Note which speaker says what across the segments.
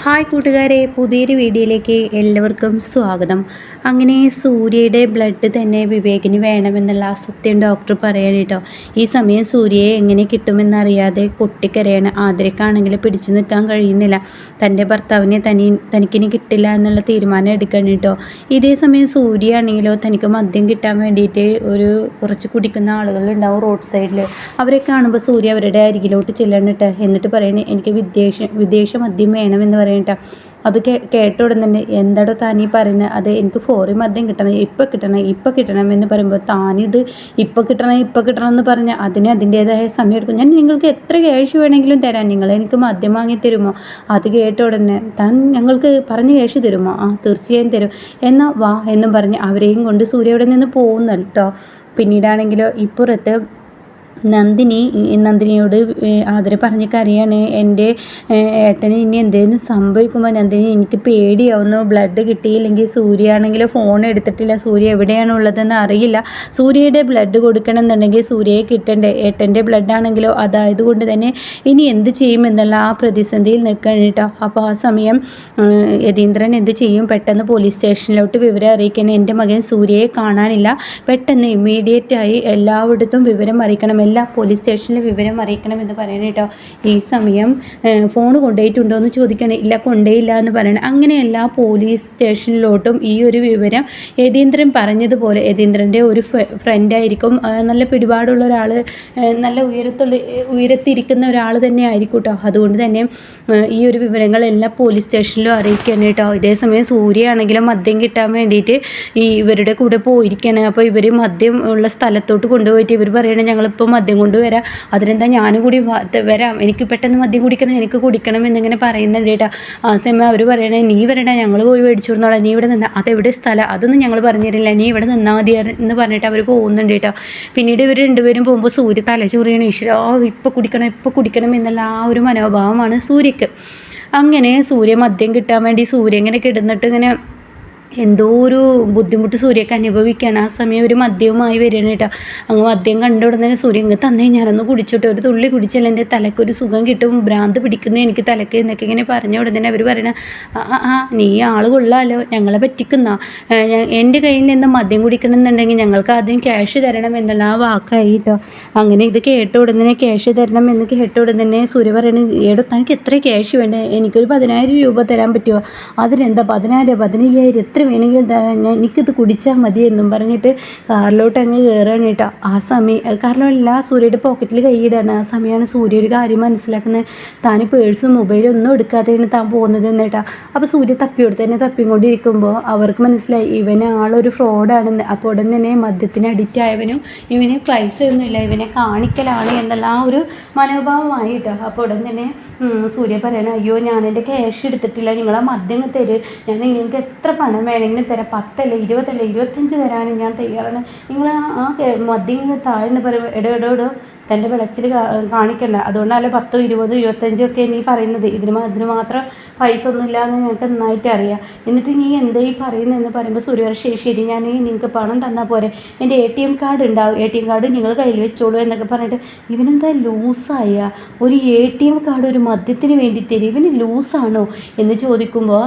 Speaker 1: Hi കൂട്ടുകാരെ പുതിയൊരു വീഡിയോയിലേക്ക് എല്ലാവർക്കും സ്വാഗതം. അങ്ങനെ സൂര്യയുടെ ബ്ലഡ് തന്നെ വിവേകിന് വേണമെന്നുള്ള അസത്യം സത്യം ഡോക്ടർ പറയണം കേട്ടോ. ഈ സമയം സൂര്യയെ എങ്ങനെ കിട്ടുമെന്നറിയാതെ പൊട്ടിക്കരയാണ്. ആതിരക്കാണെങ്കിൽ പിടിച്ചു നിൽക്കാൻ കഴിയുന്നില്ല. തന്റെ ഭർത്താവിനെ തനി തനിക്കിനി കിട്ടില്ല എന്നുള്ള തീരുമാനം എടുക്കണം കേട്ടോ. ഇതേ സമയം സൂര്യ ആണെങ്കിലോ തനിക്ക് മദ്യം കിട്ടാൻ വേണ്ടിയിട്ട് ഒരു കുറച്ച് കുടിക്കുന്ന ആളുകളുണ്ടാവും റോഡ് സൈഡിൽ അവരെ കാണുമ്പോൾ സൂര്യ അവരുടെ അരികിലോട്ട് ചെല്ലണം കേട്ടോ. എന്നിട്ട് പറയണേ എനിക്ക് വിദേശ വിദേശ മദ്യം വേണമെന്ന് പറയട്ടോ അത് കേ കേട്ടോടുന്നുണ്ട് എന്താടോ താനീ പറയുന്നത് അത് എനിക്ക് ഫോറി മദ്യം കിട്ടണം ഇപ്പം കിട്ടണം ഇപ്പം കിട്ടണം എന്ന് പറയുമ്പോൾ താനിത് ഇപ്പം കിട്ടണം ഇപ്പം കിട്ടണം എന്ന് പറഞ്ഞാൽ അതിന് അതിന്റേതായ സമയം എടുക്കും. ഞാൻ നിങ്ങൾക്ക് എത്ര ക്യാഷ് വേണമെങ്കിലും തരാം നിങ്ങൾ എനിക്ക് മദ്യം വാങ്ങി തരുമോ? അത് കേട്ട ഉടനെ താൻ ഞങ്ങൾക്ക് പറഞ്ഞ് ക്യാഷ് തരുമോ? ആ തീർച്ചയായും തരും. എന്നാൽ വാ എന്നും പറഞ്ഞ് അവരെയും കൊണ്ട് സൂര്യ അവിടെ നിന്ന് പോകുന്നു കേട്ടോ പിന്നീടാണെങ്കിലോ ഇപ്പുറത്ത് നന്ദിനി നന്ദിനിയോട് ആദര പറഞ്ഞ് കറിയാണ് എന്റെ ഏട്ടന് ഇനി എന്തെങ്കിലും സംഭവിക്കുമ്പോൾ നന്ദിനി എനിക്ക് പേടിയാവുന്നു. ബ്ലഡ് കിട്ടിയില്ലെങ്കിൽ സൂര്യ ആണെങ്കിൽ ഫോൺ എടുത്തിട്ടില്ല. സൂര്യ എവിടെയാണ് ഉള്ളതെന്ന് അറിയില്ല. സൂര്യയുടെ ബ്ലഡ് കൊടുക്കണം എന്നുണ്ടെങ്കിൽ സൂര്യയെ കിട്ടണ്ടേ? ഏട്ടന്റെ ബ്ലഡ് ആണെങ്കിലോ അതായത് കൊണ്ട് തന്നെ ഇനി എന്ത് ചെയ്യും എന്നുള്ള ആ പ്രതിസന്ധിയിൽ നിൽക്കണം കേട്ടോ. അപ്പോൾ ആ സമയം യതീന്ദ്രൻ എന്ത് ചെയ്യും? പെട്ടെന്ന് പോലീസ് സ്റ്റേഷനിലോട്ട് വിവരം അറിയിക്കണം എന്റെ മകൻ സൂര്യയെ കാണാനില്ല. പെട്ടെന്ന് ഇമ്മീഡിയറ്റായി എല്ലായിടത്തും വിവരം അറിയിക്കണം എല്ലാ പോലീസ് സ്റ്റേഷനിൽ വിവരം അറിയിക്കണമെന്ന് പറയണം കേട്ടോ ഈ സമയം ഫോൺ കൊണ്ടുപോയിട്ടുണ്ടോ എന്ന് ചോദിക്കണേ. ഇല്ല കൊണ്ടേയില്ല എന്ന് പറയണം. അങ്ങനെ എല്ലാ പോലീസ് സ്റ്റേഷനിലോട്ടും ഈ ഒരു വിവരം യതീന്ദ്രൻ പറഞ്ഞതുപോലെ യതീന്ദ്രന്റെ ഒരു ഫ്രണ്ടായിരിക്കും നല്ല പിടിപാടുള്ള ഒരാൾ നല്ല ഉയരത്തുള്ള ഉയരത്തിരിക്കുന്ന ഒരാൾ തന്നെ ആയിരിക്കും കേട്ടോ അതുകൊണ്ട് തന്നെ ഈ ഒരു വിവരങ്ങൾ വിവരങ്ങളെല്ലാം പോലീസ് സ്റ്റേഷനിലും അറിയിക്കണം കേട്ടോ ഇതേസമയം സൂര്യ ആണെങ്കിലും മദ്യം കിട്ടാൻ വേണ്ടിയിട്ട് ഈ ഇവരുടെ കൂടെ പോയിരിക്കുകയാണ് അപ്പോൾ ഇവർ മദ്യം ഉള്ള സ്ഥലത്തോട്ട് കൊണ്ടുപോയിട്ട് ഇവർ പറയണേ ഞങ്ങളിപ്പോൾ മദ്യം കൊണ്ടുവരാം അതിനെന്താ ഞാനും കൂടി വരാം. എനിക്ക് പെട്ടെന്ന് മദ്യം കുടിക്കണം എനിക്ക് കുടിക്കണം എന്നിങ്ങനെ പറയുന്നുണ്ട് കേട്ടോ. ആ സമയം അവർ പറയണേ നീ വരണ്ട ഞങ്ങൾ പോയി മേടിച്ചു കൊടുത്തോളാം നീ ഇവിടെ നിന്നാ അതെവിടെ സ്ഥലം? അതൊന്നും ഞങ്ങൾ പറഞ്ഞു തരില്ല. നീ ഇവിടെ നിന്നാൽ മതി എന്ന് പറഞ്ഞിട്ട് അവർ പോകുന്നുണ്ട് കേട്ടോ. പിന്നീട് ഇവർ രണ്ടുപേരും പോകുമ്പോൾ സൂര്യ തലചൂറിയാണ് ഈശ്വര ഇപ്പോൾ കുടിക്കണം ഇപ്പോൾ കുടിക്കണം എന്നുള്ള ആ ഒരു മനോഭാവമാണ് സൂര്യക്ക്. അങ്ങനെ സൂര്യ മദ്യം കിട്ടാൻ വേണ്ടി സൂര്യ ഇങ്ങനെ കിടന്നിട്ട് ഇങ്ങനെ എന്തോ ഒരു ബുദ്ധിമുട്ട് സൂര്യക്ക് അനുഭവിക്കുകയാണ് ആ സമയം ഒരു മദ്യവുമായി വരികയാണ് കേട്ടോ. അങ്ങ് മദ്യം കണ്ട ഉടനെ സൂര്യ ഇങ്ങ് തന്നെ ഞാനൊന്ന് കുടിച്ചോട്ടെ. ഒരു തുള്ളി കുടിച്ചാൽ എന്റെ തലക്കൊരു സുഖം കിട്ടും. ഭ്രാന്ത് പിടിക്കുന്നു എനിക്ക് തലക്ക് എന്നൊക്കെ ഇങ്ങനെ പറഞ്ഞ ഉടനെ അവർ പറയണ ആ ആ നീ ആൾ കൊള്ളാമല്ലോ ഞങ്ങളെ പറ്റിക്കുന്ന എന്റെ കയ്യിൽ നിന്ന് മദ്യം കുടിക്കണം എന്നുണ്ടെങ്കിൽ ഞങ്ങൾക്ക് ആദ്യം ക്യാഷ് തരണം എന്നുള്ള ആ വാക്കായി കേട്ടോ. അങ്ങനെ ഇത് കേട്ട ഉടനെ ക്യാഷ് തരണം എന്ന് കേട്ട ഉടനെ സൂര്യ പറയണ ഏടോ തനിക്ക് എത്ര ക്യാഷ് വേണ്ടേ? എനിക്കൊരു പതിനായിരം രൂപ തരാൻ പറ്റുമോ അതിനെന്താ പതിനായിരം പതിനയ്യായിരം? എത്ര വേണമെങ്കിലും തരാം ഞാൻ എനിക്കിത് കുടിച്ചാൽ മതി എന്നും പറഞ്ഞിട്ട് കാറിലോട്ട് അങ്ങ് കയറാണ് കേട്ടോ. ആ സമയം കാറിലല്ല സൂര്യയുടെ പോക്കറ്റിൽ കൈയിടാണ് ആ സമയമാണ് സൂര്യ ഒരു കാര്യം മനസ്സിലാക്കുന്നത്. താൻ പേഴ്സും മൊബൈലും ഒന്നും എടുക്കാതെയാണ് താൻ പോകുന്നത് എന്ന് കേട്ടോ. അപ്പോൾ സൂര്യ തപ്പിയോട് തന്നെ തപ്പിക്കൊണ്ടിരിക്കുമ്പോൾ അവർക്ക് മനസ്സിലായി ഇവനെ ഫ്രോഡാണെന്ന് അപ്പോൾ ഉടൻ തന്നെ മദ്യത്തിന് അഡിക്റ്റ് ആയവനും ഇവന് പൈസ ഒന്നുമില്ല ഇവനെ കാണിക്കലാണ് എന്നുള്ള ആ ഒരു മനോഭാവമായി കേട്ടോ. അപ്പോൾ ഉടൻ തന്നെ സൂര്യ പറയണം അയ്യോ ഞാൻ എന്റെ ക്യാഷ് എടുത്തിട്ടില്ല. നിങ്ങൾ ആ മദ്യം തരും. ഞാൻ നിങ്ങൾക്ക് എത്ര പണം വേണമെങ്കിലും തരാം. പത്തല്ല ഇരുപതല്ല ഇരുപത്തഞ്ച് തരാനും ഞാൻ തയ്യാറാണ്. നിങ്ങൾ ആ മദ്യം താഴ്ന്ന് പറയുമ്പോൾ എടോ എടോ എടോ തന്റെ വിളച്ചിൽ കാണിക്കണ്ട. അതുകൊണ്ടല്ലേ പത്തോ ഇരുപതോ ഇരുപത്തഞ്ചോ ഒക്കെ നീ പറയുന്നത്. ഇതിന് ഇതിന് മാത്രം പൈസ ഒന്നുമില്ല എന്ന് ഞങ്ങൾക്ക് നന്നായിട്ട് അറിയാം. എന്നിട്ട് നീ എന്തേ ഈ പറയുന്നതെന്ന് പറയുമ്പോൾ സുരേഷ് ശരി ഞാൻ നിങ്ങൾക്ക് പണം തന്നാൽ പോരെ. എന്റെ എ ടി എം കാർഡ് ഉണ്ടാവും. എ ടി എം കാർഡ് നിങ്ങൾ കയ്യിൽ വെച്ചോളൂ എന്നൊക്കെ പറഞ്ഞിട്ട് ഇവനെന്താ ലൂസായ? ഒരു എ ടി എം കാർഡ് ഒരു മദ്യത്തിന് വേണ്ടി തരും. ഇവന് ലൂസാണോ എന്ന് ചോദിക്കുമ്പോൾ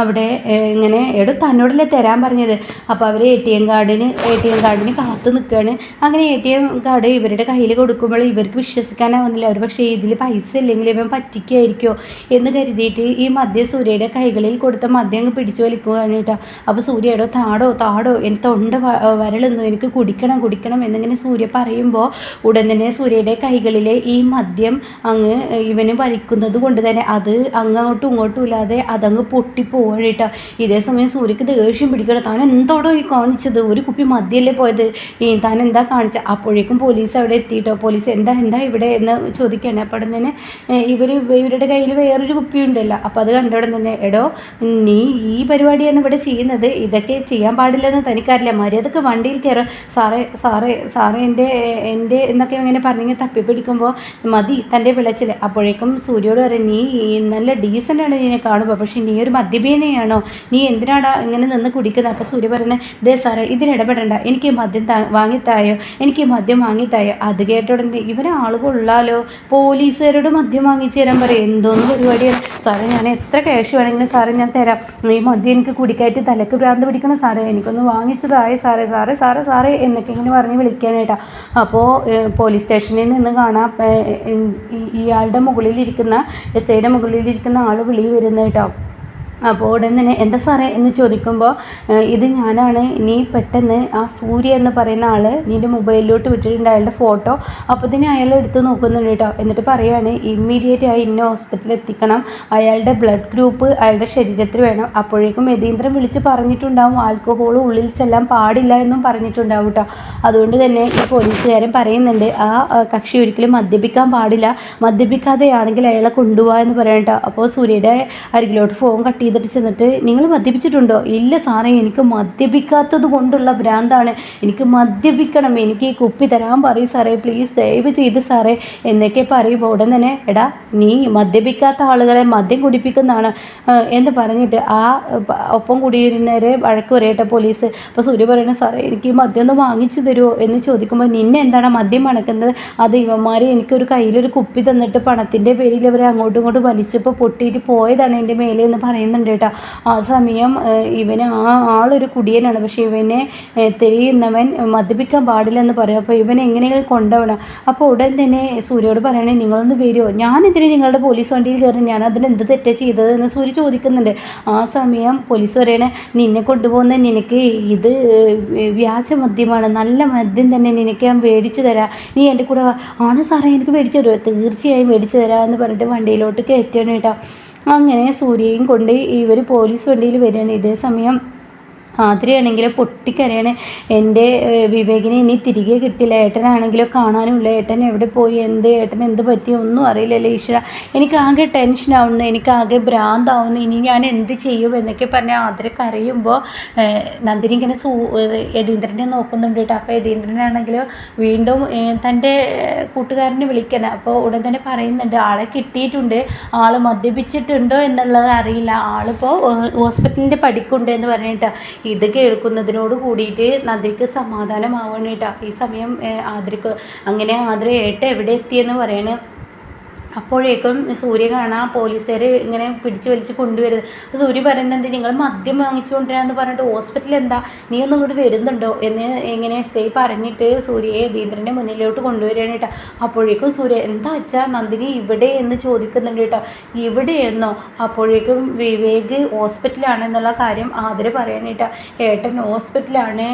Speaker 1: അവിടെ ഇങ്ങനെ എടോ തന്നോടല്ലേ തരാൻ പറഞ്ഞത്. അപ്പോൾ അവർ എ ടി എം കാർഡിന് എ ടി എം കാർഡിന് കാത്തു നിൽക്കുകയാണ് അങ്ങനെ എ ടി എം കാർഡ് ഇവരുടെ കയ്യിൽ കൊടുക്കുമ്പോൾ ഇവർക്ക് വിശ്വസിക്കാനാവുന്നില്ല അവർ പക്ഷേ ഇതിൽ പൈസ ഇല്ലെങ്കിൽ ഇവൻ പറ്റിക്കായിരിക്കുമോ എന്ന് കരുതിയിട്ട് ഈ മദ്യ സൂര്യയുടെ കൈകളിൽ കൊടുത്ത മദ്യം അങ്ങ് പിടിച്ചു വലിക്കുകയാണ് കേട്ടോ. അപ്പോൾ സൂര്യ എടോ താടോ താടോ എന്റെ തൊണ്ട വരളുന്നു എനിക്ക് കുടിക്കണം കുടിക്കണം എന്നിങ്ങനെ സൂര്യ പറയുമ്പോൾ ഉടൻ തന്നെ സൂര്യയുടെ കൈകളിലെ ഈ മദ്യം അങ്ങ് ഇവന് വലിക്കുന്നത് കൊണ്ട് തന്നെ അത് അങ്ങോട്ടും ഇങ്ങോട്ടും ഇല്ലാതെ അതങ്ങ് പൊട്ടി പോവാണ് കേട്ടോ ഇതേ സമയം സൂര്യക്ക് ദേഷ്യം പിടിക്കണം താൻ എന്തോടോ ഈ കാണിച്ചത്? ഒരു കുപ്പി മദ്യല്ലേ പോയത്? ഈ താൻ എന്താ കാണിച്ചത് അപ്പോഴേക്കും പോലീസ് അവിടെ എത്തിയിട്ടോ പോലീസ് എന്താ എന്താ ഇവിടെ എന്ന് ചോദിക്കുകയാണ് അപ്പോൾ തന്നെ ഇവർ ഇവരുടെ കയ്യിൽ വേറൊരു കുപ്പി ഉണ്ടല്ലോ അപ്പോൾ അത് കണ്ടോടെ തന്നെ എടോ നീ ഈ പരിപാടിയാണ് ഇവിടെ ചെയ്യുന്നത്. ഇതൊക്കെ ചെയ്യാൻ പാടില്ലെന്ന് തനിക്കറിയില്ല. മര്യാദയ്ക്ക് വണ്ടിയിൽ കയറും. സാറേ സാറേ സാറേ എന്റെ എന്റെ എന്നൊക്കെ ഇങ്ങനെ പറഞ്ഞിങ്ങനെ തപ്പിപ്പിടിക്കുമ്പോൾ മതി തന്റെ വിളച്ചിൽ അപ്പോഴേക്കും സൂര്യോട് പറയും നീ നല്ല ഡീസന്റാണ് നിന്നെ കാണുമ്പോൾ പക്ഷേ നീ ഒരു മദ്യ മദ്യപീനയാണോ നീ എന്തിനാടാ ഇങ്ങനെ നിന്ന് കുടിക്കുന്നത് അപ്പോൾ സൂര്യ പറയുന്നത് ദേ സാറേ ഇതിലിടപെടണ്ട എനിക്ക് മദ്യം വാങ്ങിത്തായോ? എനിക്ക് മദ്യം വാങ്ങിത്തായോ? അത് കേട്ട ഉടനെ ഇവരെ ആളുകൊള്ളാലോ പോലീസുകാരോട് മദ്യം വാങ്ങിച്ചു തരാൻ പറയും. എന്തോന്ന് പരിപാടിയാണ് സാറേ ഞാൻ എത്ര ക്യാഷ് വേണമെങ്കിലും സാറേ ഞാൻ തരാം. ഈ മദ്യം എനിക്ക് കുടിക്കായിട്ട് തലക്ക് ഭ്രാന്ത് പിടിക്കണം സാറേ എനിക്കൊന്ന് വാങ്ങിച്ചതായി സാറേ സാറേ സാറേ സാറേ എന്നൊക്കെ ഇങ്ങനെ പറഞ്ഞ് വിളിക്കാനായിട്ടാ. അപ്പോൾ പോലീസ് സ്റ്റേഷനിൽ നിന്ന് കാണാം ഇയാളുടെ മുകളിലിരിക്കുന്ന എസ് ഐയുടെ മുകളിലിരിക്കുന്ന ആൾ വിളി വരുന്ന കേട്ടോ അപ്പോൾ ഉടനെ എന്താ സാറേ എന്ന് ചോദിക്കുമ്പോൾ ഇത് ഞാനാണ് നീ പെട്ടെന്ന് ആ സൂര്യ എന്ന് പറയുന്ന ആൾ നിന്റെ മൊബൈലിലോട്ട് വിട്ടിട്ടുണ്ട് അയാളുടെ ഫോട്ടോ. അപ്പോൾ തന്നെ അയാൾ എടുത്ത് നോക്കുന്നുണ്ട് കേട്ടോ. എന്നിട്ട് പറയാണ് ഇമ്മീഡിയറ്റ് ആയി ഇന്ന ഹോസ്പിറ്റലിൽ എത്തിക്കണം. അയാളുടെ ബ്ലഡ് ഗ്രൂപ്പ് അയാളുടെ ശരീരത്തിൽ വേണം. അപ്പോഴേക്കും യതീന്ദ്രൻ വിളിച്ച് പറഞ്ഞിട്ടുണ്ടാവും ആൽക്കഹോൾ ഉള്ളിൽ ചെല്ലാൻ പാടില്ല എന്നും പറഞ്ഞിട്ടുണ്ടാവും കേട്ടോ. അതുകൊണ്ട് തന്നെ ഈ പോലീസുകാരൻ പറയുന്നുണ്ട് ആ, കക്ഷി ഒരിക്കലും മദ്യപിക്കാൻ പാടില്ല. മദ്യപിക്കാതെയാണെങ്കിൽ അയാളെ കൊണ്ടുപോകാമെന്ന് പറയാം കേട്ടോ. അപ്പോൾ സൂര്യയുടെ അരികിലോട്ട് ഫോൺ കട്ട് ചെയ്തിട്ട് ചെന്നിട്ട് നിങ്ങൾ മദ്യപിച്ചിട്ടുണ്ടോ? ഇല്ല സാറേ എനിക്ക് മദ്യപിക്കാത്തത് കൊണ്ടുള്ള ഭ്രാന്താണ്. എനിക്ക് മദ്യപിക്കണം. എനിക്ക് ഈ കുപ്പി തരാൻ പറയും സാറേ. പ്ലീസ് ദയവ് ചെയ്ത് സാറേ എന്നൊക്കെ പറയുമ്പോൾ ഉടൻ തന്നെ എടാ നീ മദ്യപിക്കാത്ത ആളുകളെ മദ്യം കുടിപ്പിക്കുന്നതാണ്. ആ, എന്ന് പറഞ്ഞിട്ട് ആ ഒപ്പം കുടിയിരുന്നവരെ വഴക്ക് പറയട്ടെ പോലീസ്. അപ്പോൾ സൂര്യ പറയണേ സാറേ എനിക്ക് മദ്യം ഒന്ന് വാങ്ങിച്ചു തരുമോ എന്ന് ചോദിക്കുമ്പോൾ നിന്നെ എന്താണ് മദ്യം മണക്കുന്നത് അത് ഇവന്മാർ എനിക്കൊരു കയ്യിലൊരു കുപ്പി തന്നിട്ട് പണത്തിന്റെ പേരിൽ അവരെ അങ്ങോട്ടും ഇങ്ങോട്ടും വലിച്ചപ്പോൾ പൊട്ടിയിട്ട് പോയതാണ് എന്റെ മേലെ എന്ന് പറയുന്നുണ്ട്. കേട്ടോ ആ സമയം ഇവനെ ആ ആളൊരു കുടിയനാണ്. പക്ഷേ ഇവനെ തിരിയുന്നവൻ മദ്യപിക്കാൻ പാടില്ലെന്ന് പറയും. അപ്പോൾ ഇവൻ എങ്ങനെയെങ്കിലും കൊണ്ടുപോകണം അപ്പോൾ ഉടൻ തന്നെ സൂര്യയോട് പറയണേ നിങ്ങളൊന്ന് വരുമോ ഞാനെന്തിനാ നിങ്ങളുടെ പോലീസ് വണ്ടിയിൽ കയറി ഞാൻ അതിന് എന്ത് തെറ്റാ ചെയ്തത്? എന്ന് സൂര്യ ചോദിക്കുന്നുണ്ട്. ആ സമയം പോലീസ് പറയണേ നിന്നെ കൊണ്ടുപോകുന്ന നിനക്ക് ഇത് വ്യാജ മദ്യമാണ്. നല്ല മദ്യം തന്നെ നിനക്ക് ഞാൻ മേടിച്ചു തരാം. നീ എന്റെ കൂടെ. ആണ് സാറേ? എനിക്ക് മേടിച്ചു തരുമോ തീർച്ചയായും മേടിച്ചു തരാം എന്ന് പറഞ്ഞിട്ട് വണ്ടിയിലോട്ട് കയറ്റണം കേട്ടോ. അങ്ങനെ സൂര്യയും കൊണ്ട് ഇവർ പോലീസ് വണ്ടിയിൽ വരികയാണ്. ഇതേ സമയം ആതിരയാണെങ്കിൽ പൊട്ടിക്കരയാണ്. എന്റെ വിവേകിനെ ഇനി തിരികെ കിട്ടില്ല. ഏട്ടനാണെങ്കിലോ കാണാനുമില്ല. ഏട്ടൻ എവിടെ പോയി? എന്ത്? ഏട്ടൻ എന്ത് പറ്റി? ഒന്നും അറിയില്ലല്ലോ ഈശ്വര. എനിക്കാകെ ടെൻഷനാവുന്നു എനിക്കാകെ ഭ്രാന്താവുന്നു. ഇനി ഞാൻ എന്ത് ചെയ്യും എന്നൊക്കെ പറഞ്ഞ് ആതിര കരയുമ്പോൾ നന്ദിനി ഇങ്ങനെ സൂ യതീന്ദ്രനെ നോക്കുന്നുണ്ട് കേട്ടോ. അപ്പോൾ യതീന്ദ്രനാണെങ്കിൽ വീണ്ടും തന്റെ കൂട്ടുകാരനെ വിളിക്കണം. അപ്പോൾ ഉടൻ തന്നെ പറയുന്നുണ്ട് ആളെ കിട്ടിയിട്ടുണ്ട്. ആൾ മദ്യപിച്ചിട്ടുണ്ടോ എന്നുള്ളത് അറിയില്ല. ആളിപ്പോൾ ഹോസ്പിറ്റലിന്റെ പടിക്കുണ്ട് എന്ന് പറഞ്ഞിട്ട്. ഇത് കേൾക്കുന്നതിനോട് കൂടിയിട്ട് നദിക്ക് സമാധാനമാവണം കേട്ടോ ഈ സമയം ആദ്രക്ക് അങ്ങനെ ആതിര ഏട്ട എവിടെ എത്തിയെന്ന് പറയണ? അപ്പോഴേക്കും സൂര്യ കാണാം പോലീസുകാർ ഇങ്ങനെ പിടിച്ച് വലിച്ച് കൊണ്ടുവരുന്നത്. അപ്പോൾ സൂര്യ പറയുന്നത് നിങ്ങൾ മദ്യം വാങ്ങിച്ചു കൊണ്ടുവരാന്ന് പറഞ്ഞിട്ട് ഹോസ്പിറ്റലിൽ എന്താ? നീ ഒന്നും ഇവിടെ വരുന്നുണ്ടോ? എന്ന് ഇങ്ങനെ ഐ പറഞ്ഞിട്ട് സൂര്യയെ ദീന്ദ്രന്റെ മുന്നിലോട്ട് കൊണ്ടുവരികയാണ് കേട്ടോ. അപ്പോഴേക്കും സൂര്യ എന്താ അച്ഛാ നന്ദിനി ഇവിടെ എന്ന് ചോദിക്കുന്നുണ്ട് കേട്ടോ. ഇവിടെ എന്നോ? അപ്പോഴേക്കും വിവേക് ഹോസ്പിറ്റലാണ് എന്നുള്ള കാര്യം ആതിര പറയാൻ കേട്ടോ. ഏട്ടൻ ഹോസ്പിറ്റലാണ്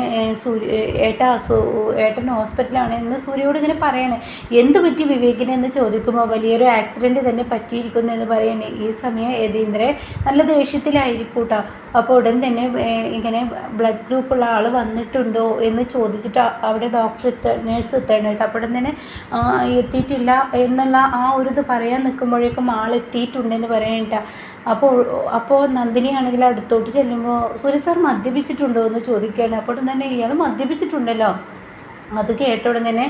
Speaker 1: സൂര്യ ഏട്ട ഏട്ടൻ ഹോസ്പിറ്റലാണ് എന്ന് സൂര്യയോട് ഇങ്ങനെ പറയണേ. എന്ത് പറ്റി വിവേകിനെ? എന്ന് ചോദിക്കുമ്പോൾ വലിയൊരു ആക്സിഡന്റ് തന്നെ പറ്റിയിരിക്കുന്നു എന്ന് പറയണേ. ഈ സമയം യതീന്ദ്രൻ നല്ല ദേഷ്യത്തിലായിരിക്കും കേട്ടോ അപ്പോൾ ഉടൻ തന്നെ ഇങ്ങനെ ബ്ലഡ് ഗ്രൂപ്പ് ഉള്ള ആൾ വന്നിട്ടുണ്ടോ എന്ന് ചോദിച്ചിട്ട് അവിടെ ഡോക്ടർ എത്ത നേഴ്സ് എത്തണം കേട്ടോ അപ്പോൾ തന്നെ എത്തിയിട്ടില്ല എന്നുള്ള ആ ഒരു ഇത് പറയാൻ നിൽക്കുമ്പോഴേക്കും ആൾ എത്തിയിട്ടുണ്ടെന്ന് പറയണേട്ടാ അപ്പോൾ അപ്പോൾ നന്ദിനി ആണെങ്കിൽ അടുത്തോട്ട് ചെല്ലുമ്പോൾ സൂര്യ സാർ മദ്യപിച്ചിട്ടുണ്ടോ? എന്ന് ചോദിക്കുകയാണ്. അപ്പോൾ തന്നെ ഇയാൾ മദ്യപിച്ചിട്ടുണ്ടല്ലോ. അത് കേട്ട ഉടനെ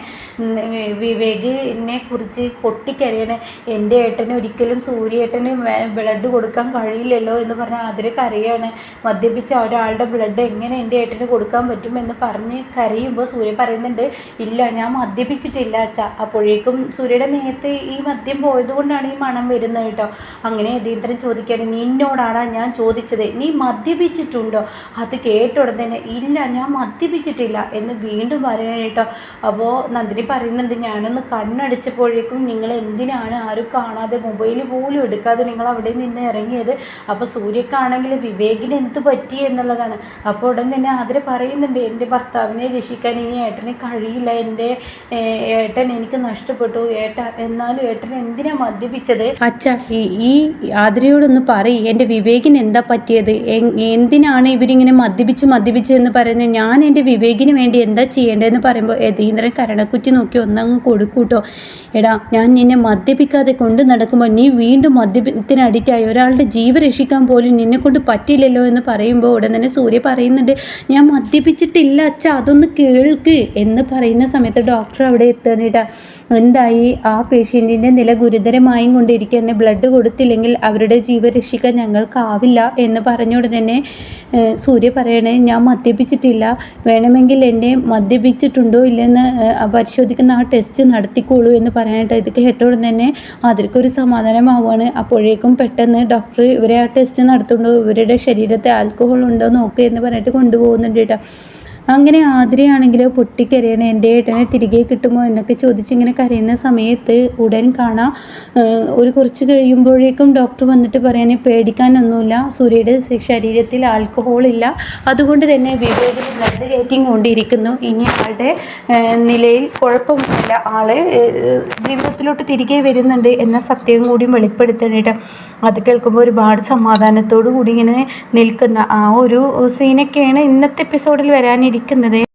Speaker 1: വിവേകിനെ കുറിച്ച് പൊട്ടിക്കരയണ. എന്റെ ഏട്ടന് ഒരിക്കലും സൂര്യേട്ടന് ബ്ലഡ് കൊടുക്കാൻ കഴിയില്ലല്ലോ എന്ന് പറഞ്ഞ് അതിരെ കരയാണ്. മദ്യപിച്ച ഒരാളുടെ ബ്ലഡ് എങ്ങനെ എന്റെ ഏട്ടന് കൊടുക്കാൻ പറ്റും എന്ന് പറഞ്ഞ് കരയുമ്പോൾ സൂര്യ പറയുന്നുണ്ട് ഇല്ല ഞാൻ മദ്യപിച്ചിട്ടില്ല അച്ഛ. അപ്പോഴേക്കും സൂര്യയുടെ മേത്ത് ഈ മദ്യം പോയത് കൊണ്ടാണ് ഈ മണം വരുന്നത് കേട്ടോ. അങ്ങനെ യതീന്ദ്രൻ ചോദിക്കുകയാണ് നിന്നോടാണ് ഞാൻ ചോദിച്ചത്? നീ മദ്യപിച്ചിട്ടുണ്ടോ? അത് കേട്ട ഉടനെ ഇല്ല ഞാൻ മദ്യപിച്ചിട്ടില്ല എന്ന് വീണ്ടും പറയണം കേട്ടോ. അപ്പോൾ നന്ദിനി പറയുന്നുണ്ട് ഞാനൊന്ന് കണ്ണടിച്ചപ്പോഴേക്കും നിങ്ങൾ എന്തിനാണ് ആരും കാണാതെ മൊബൈൽ പോലും എടുക്കാതെ നിങ്ങൾ അവിടെ നിന്ന് ഇറങ്ങിയത്? അപ്പോൾ സൂര്യക്കാണെങ്കിൽ വിവേകിന് എന്ത് പറ്റി എന്നുള്ളതാണ്. അപ്പോൾ ഉടൻ തന്നെ ആതിര പറയുന്നുണ്ട് എന്റെ ഭർത്താവിനെ രക്ഷിക്കാൻ ഇനി ഏട്ടന് കഴിയില്ല. എന്റെ ഏട്ടൻ എനിക്ക് നഷ്ടപ്പെട്ടു. ഏട്ട എന്നാലും ഏട്ടൻ എന്തിനാ മദ്യപിച്ചത്? അച്ഛ ഈ ആതിരയോടൊന്ന് പറയും. എന്റെ വിവേകിന് എന്താ പറ്റിയത്? എന്തിനാണ് ഇവരിങ്ങനെ മദ്യപിച്ച് മദ്യപിച്ച് എന്ന് പറയുന്നത്? ഞാൻ എന്റെ വിവേകിന് വേണ്ടി എന്താ ചെയ്യേണ്ടതെന്ന് പറയുമ്പോൾ യതീന്ദ്രൻ കരണക്കുറ്റി നോക്കി ഒന്നങ്ങ് കൊടുക്കൂട്ടോ. എടാ ഞാൻ നിന്നെ മദ്യപിക്കാതെ കൊണ്ട് നടക്കുമ്പോൾ നീ വീണ്ടും മദ്യത്തിന് അഡിക്റ്റായി. ഒരാളുടെ ജീവ രക്ഷിക്കാൻ പോലും നിന്നെ കൊണ്ട് പറ്റില്ലല്ലോ എന്ന് പറയുമ്പോൾ ഉടൻ തന്നെ സൂര്യ പറയുന്നുണ്ട് ഞാൻ മദ്യപിച്ചിട്ടില്ല അച്ഛ അതൊന്ന് കേൾക്ക് എന്ന് പറയുന്ന സമയത്ത് ഡോക്ടർ അവിടെ എത്തണം ഇടാ എന്തായി? ആ പേഷ്യന്റിന്റെ നില ഗുരുതരമായും കൊണ്ടിരിക്കുക തന്നെ ബ്ലഡ് കൊടുത്തില്ലെങ്കിൽ അവരുടെ ജീവ രക്ഷിക്കാൻ ഞങ്ങൾക്കാവില്ല എന്ന് പറഞ്ഞുകൊണ്ട് തന്നെ സൂര്യ പറയണേ ഞാൻ മദ്യപിച്ചിട്ടില്ല. വേണമെങ്കിൽ എന്നെ മദ്യപിച്ചിട്ടുണ്ടോ? ഇല്ലെന്ന് ഏഹ്, പരിശോധിക്കുന്ന ആ ടെസ്റ്റ് നടത്തിക്കോളൂ എന്ന് പറയാനായിട്ട് ഇത് കേട്ടോടെ തന്നെ അതിർക്കൊരു സമാധാനമാവുകയാണ്. അപ്പോഴേക്കും പെട്ടെന്ന് ഡോക്ടർ ഇവരെ ആ ടെസ്റ്റ് നടത്തുന്നുണ്ടോ? ഇവരുടെ ശരീരത്തെ ആൽക്കഹോൾ ഉണ്ടോ നോക്കുക എന്ന് പറഞ്ഞിട്ട് കൊണ്ടുപോകുന്നുണ്ട് കേട്ടോ. അങ്ങനെ ആതിരയാണെങ്കിൽ പൊട്ടിക്കരയണ എന്റെ ഏട്ടനെ തിരികെ കിട്ടുമോ എന്നൊക്കെ ചോദിച്ച് ഇങ്ങനെ കരയുന്ന സമയത്ത് ഉടൻ കാണാം ഒരു കുറച്ച് കഴിയുമ്പോഴേക്കും ഡോക്ടർ വന്നിട്ട് പറയാൻ പേടിക്കാനൊന്നുമില്ല സൂര്യയുടെ ശരീരത്തിൽ ആൽക്കഹോൾ ഇല്ല. അതുകൊണ്ട് തന്നെ വിവേകിന് ബ്ലഡ് കയറ്റിയും കൊണ്ടിരിക്കുന്നു. ഇനി ആളുടെ നിലയിൽ കുഴപ്പമൊന്നുമില്ല. ഏഹ്, ജീവിതത്തിലോട്ട് തിരികെ വരുന്നുണ്ട് എന്ന സത്യം കൂടി വെളിപ്പെടുത്തണിട്ട് അത് കേൾക്കുമ്പോൾ ഒരുപാട് സമാധാനത്തോടു കൂടി ഇങ്ങനെ നിൽക്കുന്ന ആ ഒരു സീനൊക്കെയാണ് ഇന്നത്തെ എപ്പിസോഡിൽ വരാനിരിക്കുന്നത്. സാധിക്കുന്നത്